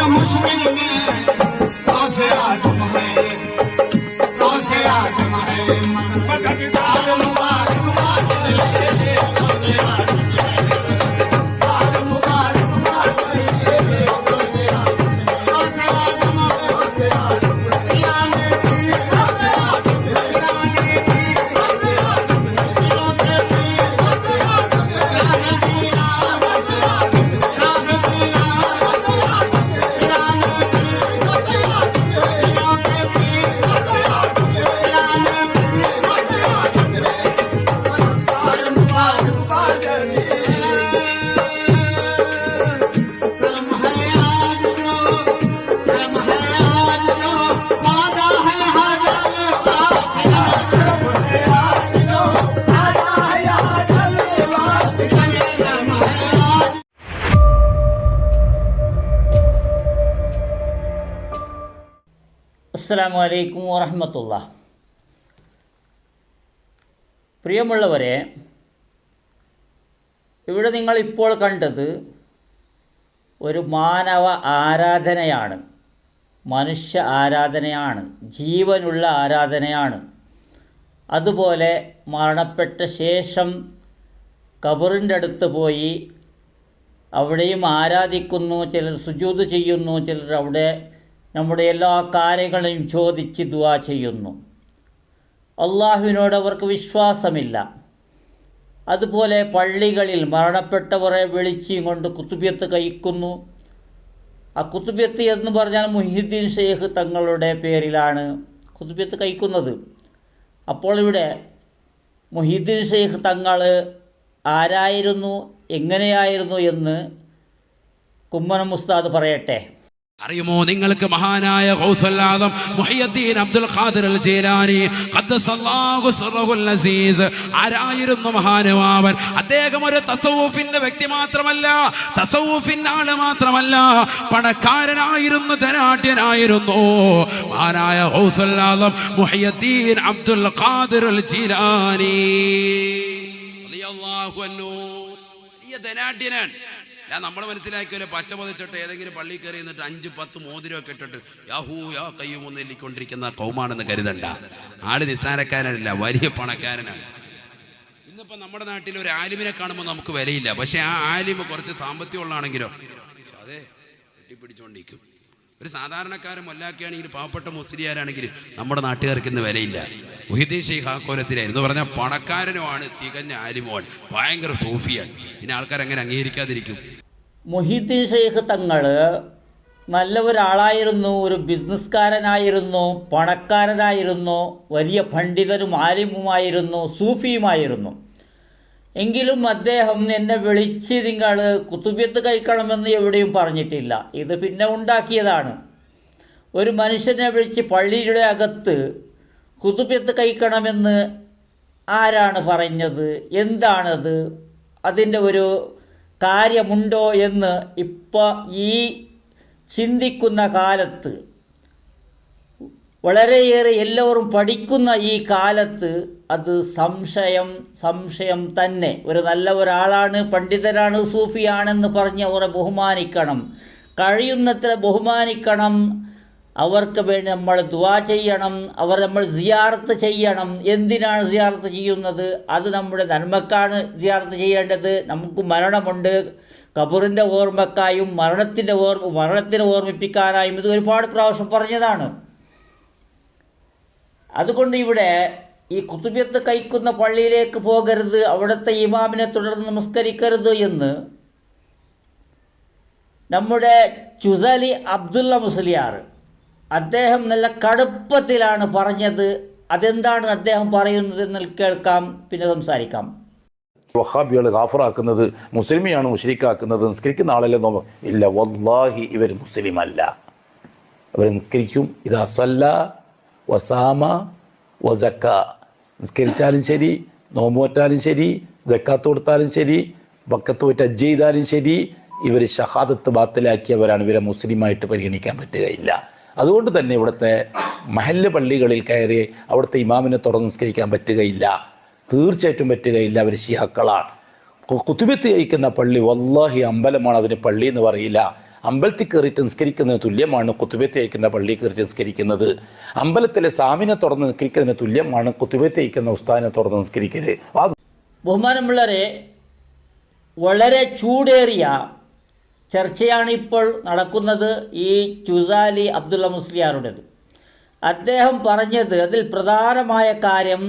हर मुश्किल में അസ്സാം വലൈക്കും വറഹമത്തുള്ള പ്രിയമുള്ളവരെ ഇവിടെ നിങ്ങൾ ഇപ്പോൾ കണ്ടത് ഒരു മാനവ ആരാധനയാണ്. മനുഷ്യ ആരാധനയാണ്. ജീവനുള്ള ആരാധനയാണ്. അതുപോലെ മരണപ്പെട്ട ശേഷം കബറിന്റെ അടുത്ത് പോയി അവിടെയും ആരാധിക്കുന്നു ചിലർ സുജൂത് ചെയ്യുന്നു ചിലർ അവിടെ നമ്മുടെ എല്ലാ കാര്യങ്ങളെയും ചോദിച്ച് ദുവാ ചെയ്യുന്നു. അള്ളാഹുവിനോട് അവർക്ക് വിശ്വാസമില്ല. അതുപോലെ പള്ളികളിൽ മരണപ്പെട്ടവരെ വിളിച്ചും കൊണ്ട് കുത്തുബിയത്ത് കഴിക്കുന്നു. ആ കുത്തുബിയത്ത് എന്ന് പറഞ്ഞാൽ മുഹിദ്ദീൻ ഷെയ്ഖ് തങ്ങളുടെ പേരിലാണ് കുത്തുബിയത്ത് കഴിക്കുന്നത്. അപ്പോൾ ഇവിടെ മുഹിദ്ദീൻ ഷെയ്ഖ് തങ്ങൾ ആരായിരുന്നു എങ്ങനെയായിരുന്നു എന്ന് കുമ്മനം ഉസ്താദ് പറയട്ടെ. അറിയുമോ? നിങ്ങൾക്ക് മഹാനായ ഗൗസല്ലാദം Muhiyuddin Abdul Qadir al Jilani Azeez ആരായിരുന്നു മഹാനുമാവൻ അദ്ദേഹം ഒരു തസവൂഫിന്റെ വ്യക്തി മാത്രമല്ല തസവൂഫിന്റെ ആൾ മാത്രമല്ല പണക്കാരനായിരുന്നു ധനാട്യനായിരുന്നു മഹാനായ ഗൗസല്ലാദം Muhiyuddin Abdul Qadir al Jilani ധനാട്യനാണ് ഞാൻ നമ്മൾ മനസ്സിലാക്കിയ പച്ച പൊതിച്ചിട്ട് ഏതെങ്കിലും പള്ളി കയറി എന്നിട്ട് അഞ്ച് പത്ത് മോതിരമൊക്കെ ഇട്ടിട്ട് യാഹൂ യാ കയ്യും ഒന്ന് എല്ലിക്കൊണ്ടിരിക്കുന്ന കൗമാണെന്ന് കരുതണ്ട. ആൾ നിസ്സാരക്കാരനല്ല വലിയ പണക്കാരനാണ് ഇന്നിപ്പോ നമ്മുടെ നാട്ടിൽ ഒരു ആലിമിനെ കാണുമ്പോൾ നമുക്ക് വിലയില്ല. പക്ഷെ ആ ആലിമ് കുറച്ച് സാമ്പത്തികമുള്ളതാണെങ്കിലോ? അതെ കെട്ടിപ്പിടിച്ചോണ്ടിരിക്കും. ഒരു സാധാരണക്കാരൻ മൊല്ലാക്കുകയാണെങ്കിൽ പാവപ്പെട്ട മുസ്ലിയാരാണെങ്കിൽ നമ്മുടെ നാട്ടുകാർക്ക് ഇന്ന് വിലയില്ല. മുഹിദ്ദീൻ ഷെയ്ഖ് പറഞ്ഞാൽ പണക്കാരനുമാണ് തികഞ്ഞ ആലിമോൻ ഭയങ്കര സൂഫിയാണ് പിന്നെ ആൾക്കാർ അങ്ങനെ അംഗീകരിക്കാതിരിക്കും. മുഹിദ്ദീൻ ഷെയ്ഖ് തങ്ങൾ നല്ല ഒരാളായിരുന്നു ഒരു ബിസിനസ്സുകാരനായിരുന്നു പണക്കാരനായിരുന്നു വലിയ പണ്ഡിതനും ആലിമുമായിരുന്നു സൂഫിയുമായിരുന്നു. എങ്കിലും അദ്ദേഹം എന്നെ വിളിച്ച് നിങ്ങൾ കുത്തുബിയത്ത് കഴിക്കണമെന്ന് എവിടെയും പറഞ്ഞിട്ടില്ല. ഇത് പിന്നെ ഉണ്ടാക്കിയതാണ്. ഒരു മനുഷ്യനെ വിളിച്ച് പള്ളിയുടെ അകത്ത് കുത്തുബിയത്ത് കഴിക്കണമെന്ന് ആരാണ് പറഞ്ഞത്? എന്താണത്? അതിന്റെ ഒരു കാര്യമുണ്ടോ എന്ന് ഇപ്പോൾ ഈ ചിന്തിക്കുന്ന കാലത്ത് വളരെയേറെ എല്ലാവരും പഠിക്കുന്ന ഈ കാലത്ത് അത് സംശയം സംശയം തന്നെ. ഒരു നല്ല ഒരാളാണ് പണ്ഡിതരാണ് സൂഫിയാണെന്ന് പറഞ്ഞ് അവരെ ബഹുമാനിക്കണം. കഴിയുന്നത്ര ബഹുമാനിക്കണം. അവർക്ക് വേണ്ടി നമ്മൾ ദുവാ ചെയ്യണം. അവർ നമ്മൾ സിയാർത്ത് ചെയ്യണം. എന്തിനാണ് സിയാർത്ത് ചെയ്യുന്നത്? അത് നമ്മുടെ നന്മക്കാണ് സിയാർത്ത് ചെയ്യേണ്ടത്. നമുക്ക് മരണമുണ്ട്. കബറിന്റെ ഓർമ്മക്കായും മരണത്തിന്റെ ഓർമ്മ മരണത്തിനെ ഓർമ്മിപ്പിക്കാനായും ഇത് ഒരുപാട് പ്രാവശ്യം പറഞ്ഞതാണ്. അതുകൊണ്ട് ഇവിടെ ഈ കുത്തുബിയത്ത് കഴിക്കുന്ന പള്ളിയിലേക്ക് പോകരുത് അവിടുത്തെ ഇമാമിനെ തുടർന്ന് നമസ്കരിക്കരുത് എന്ന് നമ്മുടെ ചുസലി അബ്ദുള്ള മുസ്ലിയാർ അദ്ദേഹം നല്ല കടുപ്പത്തിലാണ് പറഞ്ഞത്. അതെന്താണ് അദ്ദേഹം പറയുന്നത് എന്ന് കേൾക്കാം പിന്നെ സംസാരിക്കാം. വഹാബികൾ ഗാഫറാക്കുന്നത് മുസ്ലിമിയാണ് മുഷരിക്കാക്കുന്നത് നിസ്കരിക്കുന്ന ആളല്ലേ നോ ഇല്ല വല്ലാഹി ഇവർ മുസ്ലിമല്ല. അവർ നിസ്കരിക്കും ഇതാ സല്ല വസാമ വസക്ക. നിസ്കരിച്ചാലും ശരി നോമ്പോറ്റാലും ശരി ജക്കാത്ത് കൊടുത്താലും ശരി വക്കത്തോറ്റ് അജ്ജ് ചെയ്താലും ശരി ഇവർ ഷഹാദത്ത് ബാത്തിലാക്കിയവരാണ്. ഇവരെ മുസ്ലിമായിട്ട് പരിഗണിക്കാൻ പറ്റുകയില്ല. അതുകൊണ്ട് തന്നെ ഇവിടുത്തെ മഹല്ല് പള്ളികളിൽ കയറി അവിടുത്തെ ഇമാമിനെ തുറന്ന് നിസ്കരിക്കാൻ പറ്റുകയില്ല. തീർച്ചയായിട്ടും പറ്റുകയില്ല. അവർ ഷിഹാക്കളാണ് കുത്തുബത്ത് ജയിക്കുന്ന പള്ളി വല്ലാഹി അമ്പലമാണ് അതിന് പള്ളി എന്ന് പറയില്ല. അമ്പലത്തിൽ കയറിയിട്ട് നിസ്കരിക്കുന്നതിന് തുല്യമാണ് കുത്തുബത്തെ അയക്കുന്ന പള്ളിയിൽ കയറിയിട്ട് നിസ്കരിക്കുന്നത് അമ്പലത്തിലെ സാമിനെ തുറന്ന് നിസ്കരിക്കുന്നതിന് തുല്യമാണ് കുത്തുബത്തെ അയക്കുന്ന ഉസ്താദിനെ തുറന്ന് നിസ്കരിക്കൽ. ബഹുമാനമുള്ളവരെ വളരെ ചൂടേറിയ ചർച്ചയാണ് ഇപ്പോൾ നടക്കുന്നത് ഈ ചുസാലി അബ്ദുള്ള മുസ്ലിയാറുടേത് അദ്ദേഹം പറഞ്ഞത് അതിൽ പ്രധാനമായ കാര്യം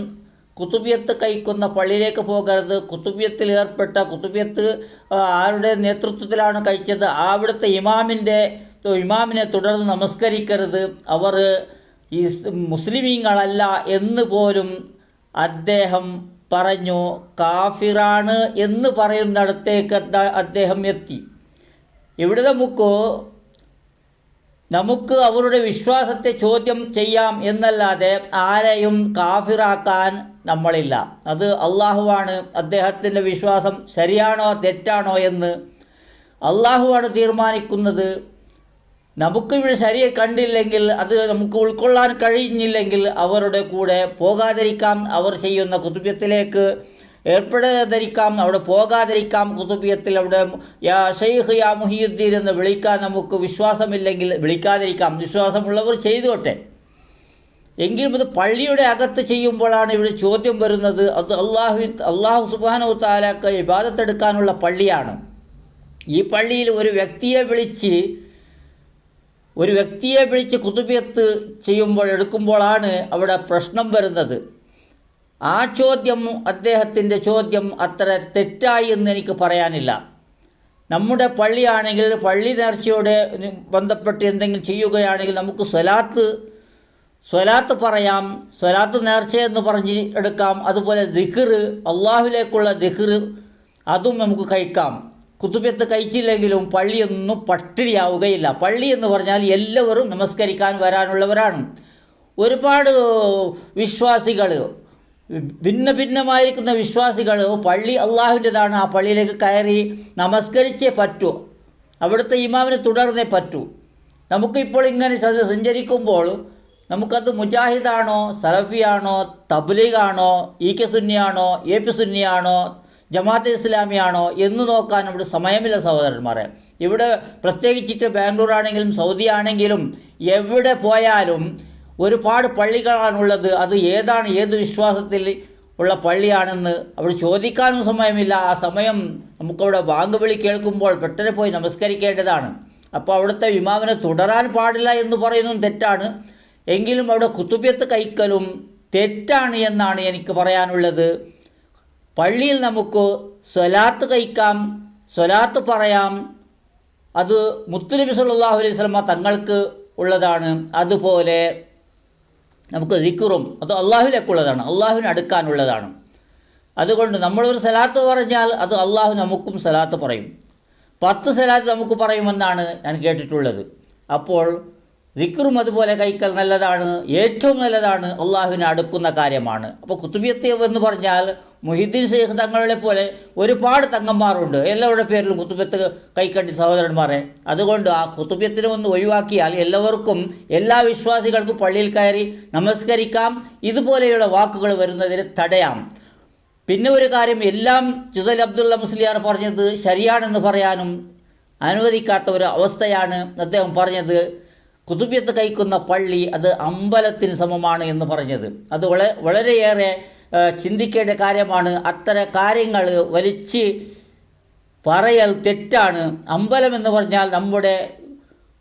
കുത്തുബിയത്ത് കഴിക്കുന്ന പള്ളിയിലേക്ക് പോകരുത്. കുത്തുബിയത്തിൽ ഏർപ്പെട്ട കുത്തുബിയത്ത് ആരുടെ നേതൃത്വത്തിലാണ് കഴിച്ചത്? അവിടുത്തെ ഇമാമിന്റെ ഇമാമിനെ തുടർന്ന് നമസ്കരിക്കരുത്. അവർ ഈ മുസ്ലിമീങ്ങളല്ല എന്ന് പോലും അദ്ദേഹം പറഞ്ഞു. കാഫിറാണ് എന്ന് പറയുന്നിടത്തേക്ക് അദ്ദ- അദ്ദേഹം എത്തി. ഇവിടെ നമുക്ക് നമുക്ക് അവരുടെ വിശ്വാസത്തെ ചോദ്യം ചെയ്യാം എന്നല്ലാതെ ആരെയും കാഫിറാക്കാൻ നമ്മളില്ല. അത് അള്ളാഹുവാണ്. അദ്ദേഹത്തിന്റെ വിശ്വാസം ശരിയാണോ തെറ്റാണോ എന്ന് അള്ളാഹുവാണ് തീരുമാനിക്കുന്നത്. നമുക്ക് ഇവിടെ ശരിയെ കണ്ടില്ലെങ്കിൽ അത് നമുക്ക് ഉൾക്കൊള്ളാൻ കഴിഞ്ഞില്ലെങ്കിൽ അവരുടെ കൂടെ പോകാതിരിക്കാം. അവർ ചെയ്യുന്ന കുതുബ്യത്തിലേക്ക് ഏർപ്പെടാതിരിക്കാം അവിടെ പോകാതിരിക്കാം കുതുബിയത്തിൽ അവിടെ യാ ഷെയ്ഖ് യാ മുഹിയുദ്ദീൻ എന്ന് വിളിക്കാൻ നമുക്ക് വിശ്വാസമില്ലെങ്കിൽ വിളിക്കാതിരിക്കാം. വിശ്വാസമുള്ളവർ ചെയ്തോട്ടെ. എങ്കിലും ഇത് പള്ളിയുടെ അകത്ത് ചെയ്യുമ്പോഴാണ് ഇവിടെ ചോദ്യം വരുന്നത്. അത് അള്ളാഹു അള്ളാഹു സുബാനു താലാക്ക് ഇബാദത്തെടുക്കാനുള്ള പള്ളിയാണ്. ഈ പള്ളിയിൽ ഒരു വ്യക്തിയെ വിളിച്ച് ഒരു വ്യക്തിയെ വിളിച്ച് കുതുബിയത്ത് ചെയ്യുമ്പോൾ എടുക്കുമ്പോഴാണ് അവിടെ പ്രശ്നം വരുന്നത്. ആ ചോദ്യം അദ്ദേഹത്തിന്റെ ചോദ്യം അത്ര തെറ്റായി എന്ന് എനിക്ക് പറയാനില്ല. നമ്മുടെ പള്ളിയാണെങ്കിൽ പള്ളി നേർച്ചയോടെ ബന്ധപ്പെട്ട് എന്തെങ്കിലും ചെയ്യുകയാണെങ്കിൽ നമുക്ക് സ്വലാത്ത് സ്വലാത്ത് പറയാം. സ്വലാത്ത് നേർച്ച എന്ന് പറഞ്ഞ് എടുക്കാം. അതുപോലെ ദിഖിർ അള്ളാഹുലേക്കുള്ള ദിഖിർ അതും നമുക്ക് കഴിക്കാം. കുത്തുബത്ത് കഴിച്ചില്ലെങ്കിലും പള്ളിയൊന്നും പട്ടിണിയാവുകയില്ല. പള്ളി എന്ന് പറഞ്ഞാൽ എല്ലാവരും നമസ്കരിക്കാൻ വരാനുള്ളവരാണ്. ഒരുപാട് വിശ്വാസികൾ ഭിന്ന ഭിന്നമായിരിക്കുന്ന വിശ്വാസികൾ പള്ളി അള്ളാഹുവിന്റെതാണ് ആ പള്ളിയിലേക്ക് കയറി നമസ്കരിച്ചേ പറ്റൂ. അവിടുത്തെ ഇമാമിനെ തുടർന്നേ പറ്റൂ. നമുക്കിപ്പോൾ ഇങ്ങനെ സഞ്ചരിക്കുമ്പോൾ നമുക്കത് മുജാഹിദാണോ സലഫിയാണോ തബ്ലീഗാണോ ഇ കെ സുന്നിയാണോ എ പി സുന്നിയാണോ ജമാഅത്ത് ഇസ്ലാമിയാണോ എന്ന് നോക്കാൻ ഇവിടെ സമയമില്ല സഹോദരന്മാരെ. ഇവിടെ പ്രത്യേകിച്ചിട്ട് ബാംഗ്ലൂർ ആണെങ്കിലും സൗദി ആണെങ്കിലും എവിടെ പോയാലും ഒരുപാട് പള്ളികളാണുള്ളത്. അത് ഏതാണ്? ഏത് വിശ്വാസത്തിൽ ഉള്ള പള്ളിയാണെന്ന് അവിടെ ചോദിക്കാനും സമയമില്ല. ആ സമയം നമുക്കവിടെ ബാങ്ക് വിളി കേൾക്കുമ്പോൾ പെട്ടെന്ന് പോയി നമസ്കരിക്കേണ്ടതാണ്. അപ്പോൾ അവിടുത്തെ ഇമാമിനെ തുടരാൻ പാടില്ല എന്ന് പറയുന്നതും തെറ്റാണ്. എങ്കിലും അവിടെ കുത്തുബ്യത്ത് കൈക്കലും തെറ്റാണ് എന്നാണ് എനിക്ക് പറയാനുള്ളത്. പള്ളിയിൽ നമുക്ക് സ്വലാത്ത് കഴിക്കാം സ്വലാത്ത് പറയാം. അത് മുത്തുനബി സല്ലല്ലാഹു അലൈഹി സ്വലമ തങ്ങൾക്ക് ഉള്ളതാണ്. അതുപോലെ നമുക്ക് ദിക്കുറും അത് അള്ളാഹുലേക്കുള്ളതാണ് അള്ളാഹുവിന് അടുക്കാനുള്ളതാണ്. അതുകൊണ്ട് നമ്മളൊരു സലാത്ത് പറഞ്ഞാൽ അത് അള്ളാഹു നമുക്കും സലാത്ത് പറയും. പത്ത് സലാത്ത് നമുക്ക് പറയുമെന്നാണ് ഞാൻ കേട്ടിട്ടുള്ളത്. അപ്പോൾ ദിക്റും അതുപോലെ കൈക്കൽ നല്ലതാണ് ഏറ്റവും നല്ലതാണ് അള്ളാഹുവിനെ അടുക്കുന്ന കാര്യമാണ്. അപ്പോൾ കുത്തുബിയത്ത് എന്ന് പറഞ്ഞാൽ മുഹിദ്ദീൻ ഷെയ്ഖ് തങ്ങളെ പോലെ ഒരുപാട് തങ്ങന്മാരുണ്ട്. എല്ലാവരുടെ പേരിലും കുത്തുബിയത്ത് കൈക്കണ്ടി സഹോദരന്മാരെ. അതുകൊണ്ട് ആ കുത്തുബിയത്തിനെ ഒന്ന് ഒഴിവാക്കിയാൽ എല്ലാവർക്കും എല്ലാ വിശ്വാസികൾക്കും പള്ളിയിൽ കയറി നമസ്കരിക്കാം. ഇതുപോലെയുള്ള വാക്കുകൾ വരുന്നതിന് തടയാം. പിന്നെ ഒരു കാര്യം എല്ലാം ജുസൽ അബ്ദുള്ള മുസ്ലിയാർ പറഞ്ഞത് ശരിയാണെന്ന് പറയാനും അനുവദിക്കാത്ത ഒരു അവസ്ഥയാണ് അദ്ദേഹം പറഞ്ഞത്. കുതുബ്യത്ത് കഴിക്കുന്ന പള്ളി അത് അമ്പലത്തിന് സമമാണ് എന്ന് പറഞ്ഞത്. അത് വള വളരെയേറെ ചിന്തിക്കേണ്ട കാര്യമാണ്. അത്തരം കാര്യങ്ങൾ വലിച്ച് പറയൽ തെറ്റാണ്. അമ്പലം എന്ന് പറഞ്ഞാൽ നമ്മുടെ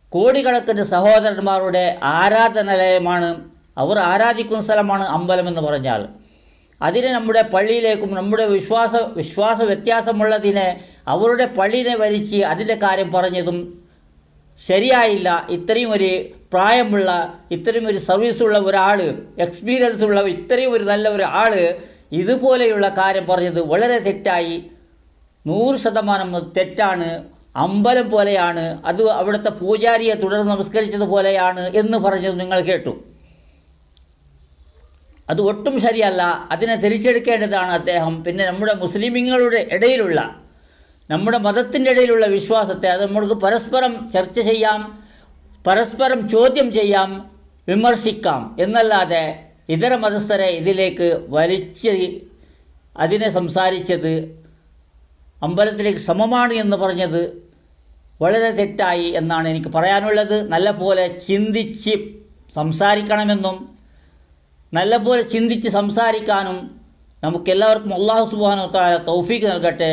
കോടിക്കണക്കിന് സഹോദരന്മാരുടെ ആരാധനാലയമാണ്. അവർ ആരാധിക്കുന്ന സ്ഥലമാണ് അമ്പലം എന്ന് പറഞ്ഞാൽ. അതിനെ നമ്മുടെ പള്ളിയിലേക്കും നമ്മുടെ വിശ്വാസ വിശ്വാസ വ്യത്യാസമുള്ളതിനെ അവരുടെ പള്ളിനെ വലിച്ച് അതിന്റെ കാര്യം പറഞ്ഞതും ശരിയായില്ല ഇത്രയും ഒരു പ്രായമുള്ള ഇത്രയും ഒരു സർവീസുള്ള ഒരാൾ എക്സ്പീരിയൻസ് ഉള്ള ഇത്രയും ഒരു നല്ല ഒരു ആൾ ഇതുപോലെയുള്ള കാര്യം പറഞ്ഞത് വളരെ തെറ്റായി. നൂറ് ശതമാനം തെറ്റാണ് അമ്പലം പോലെയാണ് അത് അവിടുത്തെ പൂജാരിയെ തുടർന്ന് നമസ്കരിച്ചതുപോലെയാണ് എന്ന് പറഞ്ഞത് നിങ്ങൾ കേട്ടു. അത് ഒട്ടും ശരിയല്ല അതിനെ തിരിച്ചെടുക്കേണ്ടതാണ് അദ്ദേഹം. പിന്നെ നമ്മുടെ മുസ്ലിമീങ്ങളുടെ ഇടയിലുള്ള നമ്മുടെ മതത്തിന്റെ ഇടയിലുള്ള വിശ്വാസത്തെ അത് നമ്മൾക്ക് പരസ്പരം ചർച്ച ചെയ്യാം പരസ്പരം ചോദ്യം ചെയ്യാം വിമർശിക്കാം എന്നല്ലാതെ ഇതര മതസ്ഥരെ ഇതിലേക്ക് വലിച്ച് അതിനെ സംസാരിച്ചത് അമ്പലത്തിലേക്ക് സമമാണ് എന്ന് പറഞ്ഞത് വളരെ തെറ്റായി എന്നാണ് എനിക്ക് പറയാനുള്ളത്. നല്ലപോലെ ചിന്തിച്ച് സംസാരിക്കണമെന്നും നല്ലപോലെ ചിന്തിച്ച് സംസാരിക്കാനും നമുക്കെല്ലാവർക്കും അള്ളാഹു സുബാനോ താല തൗഫീക്ക് നൽകട്ടെ.